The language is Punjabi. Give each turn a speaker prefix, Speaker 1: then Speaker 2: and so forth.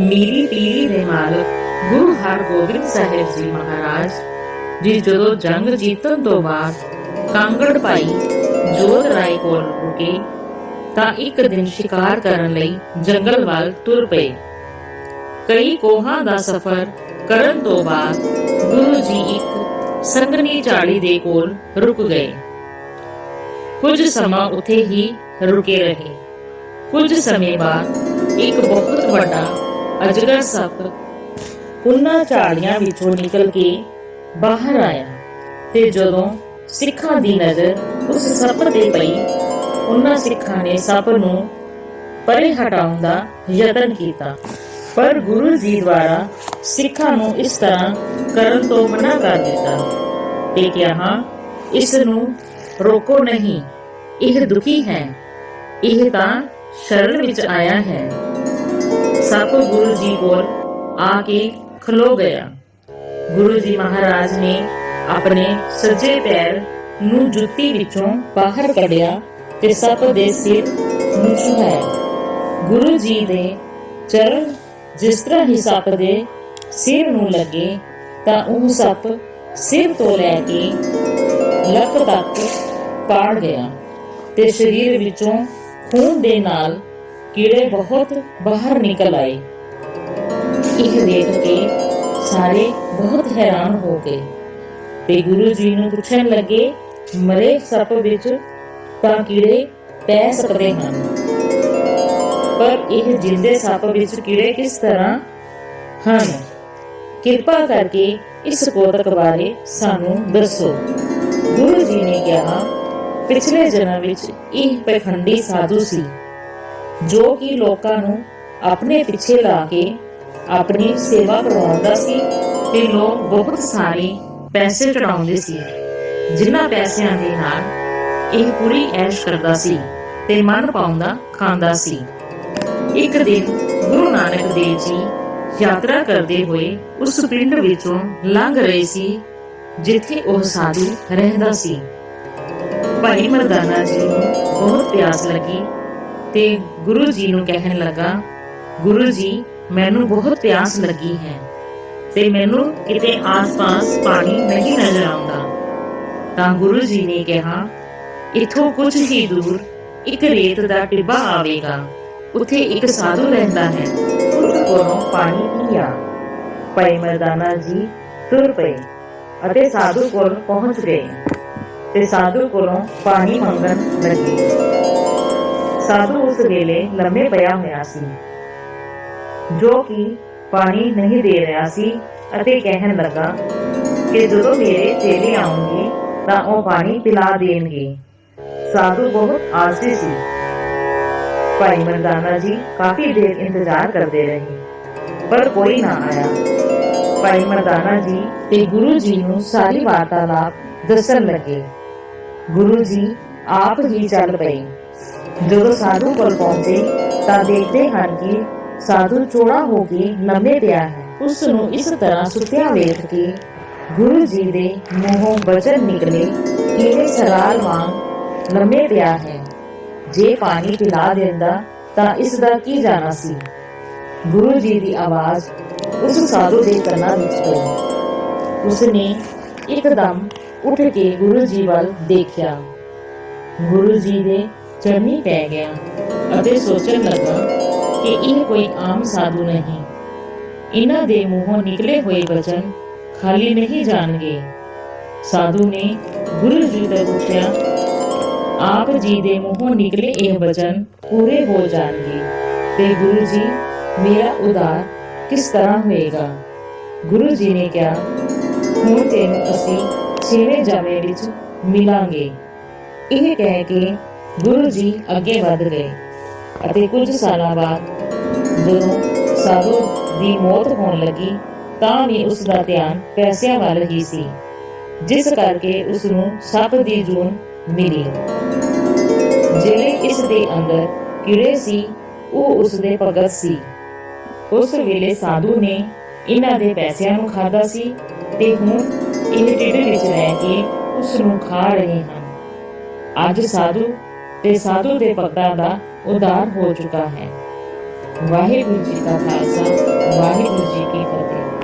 Speaker 1: ਮੀਰੀ ਪੀਲੀ ਦੇ ਮਾਲਕ ਗੁਰੂ ਹਰਗੋਬਿੰਦ ਸਾਹਿਬ ਜੀ ਮਹਾਰਾਜ ਜੀ ਜਦੋਂ ਜੰਗ ਜੀਤਣ ਤੋਂ ਬਾਅਦ ਕਾਂਗੜ ਭਾਈ ਜੋਧ ਰਾਏ ਕੋਲ ਰੁਕੇ, ਤਾਂ ਇੱਕ ਦਿਨ ਸ਼ਿਕਾਰ ਕਰਨ ਲਈ ਜੰਗਲ ਵੱਲ ਤੁਰ ਪਏ। ਕਈ ਕੋਹਾਂ ਦਾ ਸਫ਼ਰ ਕਰਨ ਤੋਂ ਬਾਅਦ ਗੁਰੂ ਜੀ ਇੱਕ ਸੰਗਨੀ ਝਾੜੀ ਦੇ ਕੋਲ ਰੁਕ ਗਏ। ਕੁਝ ਸਮਾਂ ਉੱਥੇ ਹੀ ਰੁਕੇ ਰਹੇ। ਕੁਝ ਸਮੇਂ ਬਾਅਦ ਇੱਕ ਬਹੁਤ ਵੱਡਾ ਅਜਗਰ ਸੱਪ। ਉਹਨਾਂ ਝਾੜੀਆਂ ਵਿੱਚੋਂ ਨਿਕਲ ਕੇ ਬਾਹਰ ਆਇਆ ਤੇ ਜਦੋਂ ਸਿੱਖਾਂ ਦੀ ਨਜ਼ਰ ਉਸ ਸੱਪ ਤੇ ਪਈ ਉਹਨਾਂ ਸਿੱਖਾਂ ਨੇ ਸੱਪ ਨੂੰ ਪਰੇ ਹਟਾਉਣ ਦਾ ਯਤਨ ਕੀਤਾ। ਪਰ ਗੁਰੂ ਜੀ ਦੁਆਰਾ ਸਿੱਖਾਂ ਨੂੰ ਇਸ ਤਰ੍ਹਾਂ ਕਰਨ ਤੋਂ ਮਨਾ ਕਰ ਦਿੱਤਾ। ਤੇ ਕਿਹਾ, ਇਸ ਨੂੰ ਰੋਕੋ ਨਹੀਂ, ਇਹ ਦੁਖੀ ਹੈ। ਇਹ ਤਾਂ ਸ਼ਰਨ ਵਿੱਚ ਆਇਆ ਹੈ। ਸੱਪ ਗੁਰੂ ਜੀ ਕੋਲ ਆ ਕੇ ਖਲੋ ਗਿਆ। ਗੁਰੂ ਜੀ ਮਹਾਰਾਜ ਨੇ ਆਪਣੇ ਸੱਜੇ ਪੈਰ ਨੂੰ ਜੁੱਤੀ ਵਿੱਚੋਂ ਬਾਹਰ ਕੱਢਿਆ ਤੇ ਸੱਪ ਦੇ ਸਿਰ ਨੂੰ ਛੁਹਾਇਆ। ਗੁਰੂ ਜੀ ਦੇ ਚਰਨ ਜਿਸ ਤਰ੍ਹਾਂ ਹੀ ਸੱਪ ਦੇ ਸਿਰ ਨੂੰ ਲੱਗੇ, ਤਾਂ ਉਹ ਸੱਪ ਸਿਰ ਤੋਂ ਲੈ ਕੇ ਲੱਕ ਤੱਕ ਪਾੜ ਗਿਆ ਤੇ ਸਰੀਰ ਵਿੱਚੋਂ ਖੂਨ ਦੇ ਨਾਲ ਕੀੜੇ ਬਹੁਤ ਬਾਹਰ ਨਿਕਲ ਆਏ। ਇਹ ਦੇਖ ਕੇ ਸਾਰੇ ਬਹੁਤ ਹੈਰਾਨ ਹੋ ਗਏ। ਤੇ ਗੁਰੂ ਜੀ ਨੂੰ ਪੁੱਛਣ ਲੱਗੇ, ਮਰੇ ਸੱਪ ਵਿੱਚ ਤਾਂ ਕੀੜੇ ਪੈ ਸਕਦੇ ਹਨ? ਪਰ ਇਹ ਜਿੰਦੇ ਸੱਪ ਵਿੱਚ ਕੀੜੇ ਕਿਸ ਤਰ੍ਹਾਂ ਹਨ? ਕਿਰਪਾ ਕਰਕੇ ਇਸ ਕੋਤਕ ਬਾਰੇ ਸਾਨੂੰ ਦੱਸੋ। ਗੁਰੂ ਜੀ ਨੇ ਕਿਹਾ, ਪਿਛਲੇ ਜਨਮ ਵਿੱਚ ਇਹ ਪਖੰਡੀ ਸਾਧੂ ਸੀ। ਜੋ ਕਿ ਲੋਕਾਂ ਨੂੰ ਆਪਣੇ ਪਿੱਛੇ ਲਾ ਕੇ ਆਪਣੀ ਸੇਵਾ ਕਰਵਾਉਂਦਾ ਸੀ ਤੇ ਲੋਕ ਬਹੁਤ ਸਾਰੇ ਪੈਸੇ ਚੜਾਉਂਦੇ ਸੀ, ਜਿਨ੍ਹਾਂ ਪੈਸਿਆਂ ਦੇ ਨਾਲ ਇਹ ਪੂਰੀ ਐਸ਼ ਕਰਦਾ ਸੀ ਤੇ ਮਨ ਪਾਉਂਦਾ, ਖਾਂਦਾ ਸੀ। ਇੱਕ ਦਿਨ ਗੁਰੂ ਨਾਨਕ ਦੇਵ ਜੀ ਯਾਤਰਾ ਕਰਦੇ ਹੋਏ ਉਸ ਪਿੰਡ ਵਿੱਚੋਂ ਲੰਘ ਰਹੇ ਸੀ, ਜਿੱਥੇ ਉਹ ਸਾਧੂ ਰਹਿੰਦਾ ਸੀ। ਭਾਈ ਮਰਦਾਨਾ ਜੀ ਨੂੰ ਬਹੁਤ ਪਿਆਸ ਲੱਗੀ। ਤੇ ਗੁਰੂ ਜੀ ਨੂੰ ਕਹਿਣ ਲੱਗਾ, ਗੁਰੂ ਜੀ, ਮੈਨੂੰ ਬਹੁਤ ਪਿਆਸ ਲੱਗੀ ਹੈ ਤੇ ਮੈਨੂੰ ਕਿਤੇ ਆਸ-ਪਾਸ ਪਾਣੀ ਨਹੀਂ ਨਜ਼ਰ ਆਉਂਦਾ। ਤਾਂ ਗੁਰੂ ਜੀ ਨੇ ਕਿਹਾ, ਇਥੋਂ ਕੁਝ ਹੀ ਦੂਰ ਇੱਕ ਰੇਤ ਦਾ ਟਿੱਬਾ ਆਵੇਗਾ। ਉੱਥੇ ਇੱਕ ਸਾਧੂ ਰਹਿੰਦਾ ਹੈ, ਉਸ ਕੋਲੋਂ ਪਾਣੀ ਪੀਆ। ਭਾਈ ਮਰਦਾਨਾ ਜੀ ਤੁਰ ਪਏ ਅਤੇ ਸਾਧੂ ਕੋਲ ਪਹੁੰਚ ਗਏ ਤੇ ਸਾਧੂ ਕੋਲੋਂ ਪਾਣੀ ਮੰਗਣ ਲੱਗੇ। ਸਾਧੂ ਉਸ ਵੇਲੇ ਲੰਮੇ ਪਿਆ ਹੋਇਆ ਸੀ, ਜੋ ਕਿ ਪਾਣੀ ਨਹੀਂ ਦੇ ਰਿਹਾ ਸੀ ਅਤੇ ਕਹਿਣ ਲੱਗਾ ਕਿ ਜਦੋਂ ਮੇਰੇ ਚੇਲੇ ਆਉਣਗੇ ਤਾਂ ਉਹ ਪਾਣੀ ਪਿਲਾ ਦੇਣਗੇ। ਸਾਧੂ ਬਹੁਤ ਆਲਸੀ ਸੀ। ਭਾਈ ਮਰਦਾਨਾ ਜੀ ਕਾਫੀ ਦੇਰ ਇੰਤਜ਼ਾਰ ਕਰਦੇ ਰਹੇ, ਪਰ ਕੋਈ ਨਾ ਆਇਆ। ਭਾਈ ਮਰਦਾਨਾ ਜੀ ਤੇ ਗੁਰੂ ਜੀ ਨੂੰ ਸਾਰੀ ਵਾਰਤਾਲਾਪ ਦੱਸਣ ਲੱਗੇ। ਗੁਰੂ ਜੀ ਆਪ ਹੀ ਚੱਲ ਪਏ। ਜਦੋਂ ਸਾਧੂ ਕੋਲ ਪਹੁੰਚੇ, ਤਾਂ ਦੇਖਦੇ ਹਨ ਕਿ ਸਾਧੂ ਚੋੜਾ ਹੋ ਕੇ ਲੰਮੇ ਪਿਆ ਹੈ। ਉਸ ਨੂੰ ਇਸ ਤਰ੍ਹਾਂ ਸੁੱਤਿਆ ਵੇਖ ਕੇ ਗੁਰੂ ਜੀ ਦੇ ਮੂੰਹੋਂ ਬਚਨ ਨਿਕਲੇ ਕਿ ਸਰਾਲ ਵਾਂਗ ਲੰਮੇ ਪਿਆ ਹੈ। ਜੇ ਪਾਣੀ ਪਿਲਾ ਦਿੰਦਾ, ਤਾਂ ਇਸ ਦਾ ਕੀ ਜਾਣਾ ਸੀ? ਗੁਰੂ ਜੀ ਦੀ ਆਵਾਜ਼ ਉਸ ਸਾਧੂ ਦੇ ਕੰਨਾਂ ਵਿੱਚ ਪਈ। ਉਸਨੇ ਇੱਕਦਮ ਉੱਠ ਕੇ ਗੁਰੂ ਜੀ ਵੱਲ ਦੇਖਿਆ। ਗੁਰੂ ਜੀ ਦੇ ਚਰਨੀ ਪੈ ਗਿਆ ਅਤੇ ਸੋਚਣ ਲੱਗਾ ਕਿ ਇਹ ਕੋਈ ਆਮ ਸਾਧੂ ਨਹੀਂ ਇਹਨਾਂ ਦੇ ਮੂੰਹੋਂ ਨਿਕਲੇ ਹੋਏ ਵਚਨ ਖਾਲੀ ਨਹੀਂ ਜਾਣਗੇ ਸਾਧੂ ਨੇ ਗੁਰੂ ਜੀ ਤੋਂ ਪੁੱਛਿਆ ਆਪ ਜੀ ਦੇ ਮੂੰਹੋਂ ਨਿਕਲੇ ਇਹ ਵਚਨ ਪੂਰੇ ਹੋ ਜਾਣਗੇ ਤੇ ਗੁਰੂ ਜੀ ਮੇਰਾ ਉਦਾਰ ਕਿਸ ਤਰ੍ਹਾਂ ਹੋਏਗਾ ਗੁਰੂ ਜੀ ਨੇ ਕਿਹਾ ਹੁਣ ਤੈਨੂੰ ਅਸੀਂ ਛੇਵੇਂ ਜਾਮੇ ਵਿੱਚ ਮਿਲਾਂਗੇ ਇਹ ਕਹਿ ਕੇ ਗੁਰੂ ਜੀ ਅੱਗੇ ਵਧ ਗਏ ਅਤੇ ਕੁਝ ਸਾਲਾਂ ਬਾਅਦ ਜਦੋਂ ਸਾਧੂ ਦੀ ਮੌਤ ਹੋਣ ਲੱਗੀ, ਤਾਂ ਵੀ ਉਸ ਦਾ ਧਿਆਨ ਪੈਸਿਆਂ ਵੱਲ ਹੀ ਸੀ, ਜਿਸ ਕਰਕੇ ਉਸ ਨੂੰ ਸੱਪ ਦੀ ਜੂਨ ਮਿਲੀ। ਜਿਹੜੇ ਇਸ ਦੇ ਅੰਦਰ ਕੀੜੇ ਸੀ, ਉਹ ਉਸ ਦੇ ਭਗਤ ਸੀ। ਉਸ ਵੇਲੇ ਸਾਧੂ ਨੇ ਇਹਨਾਂ ਦੇ ਪੈਸਿਆਂ ਨੂੰ ਖਾਦਾ ਸੀ ਤੇ ਹੁਣ ਇਹ ਢਿੱਡ ਵਿੱਚ ਰਹਿ ਕੇ ਉਸ ਨੂੰ ਖਾ ਰਹੇ ਹਨ। ਅੱਜ ਸਾਧੂ ਤੇ ਸਾਧੂ ਦੇ ਭਗਤਾਂ ਦਾ ਉਦਾਰ ਹੋ ਚੁੱਕਾ ਹੈ। ਵਾਹਿਗੁਰੂ ਜੀ ਦਾ ਖਾਲਸਾ, ਵਾਹਿਗੁਰੂ ਜੀ ਕੀ ਫਤਿਹ।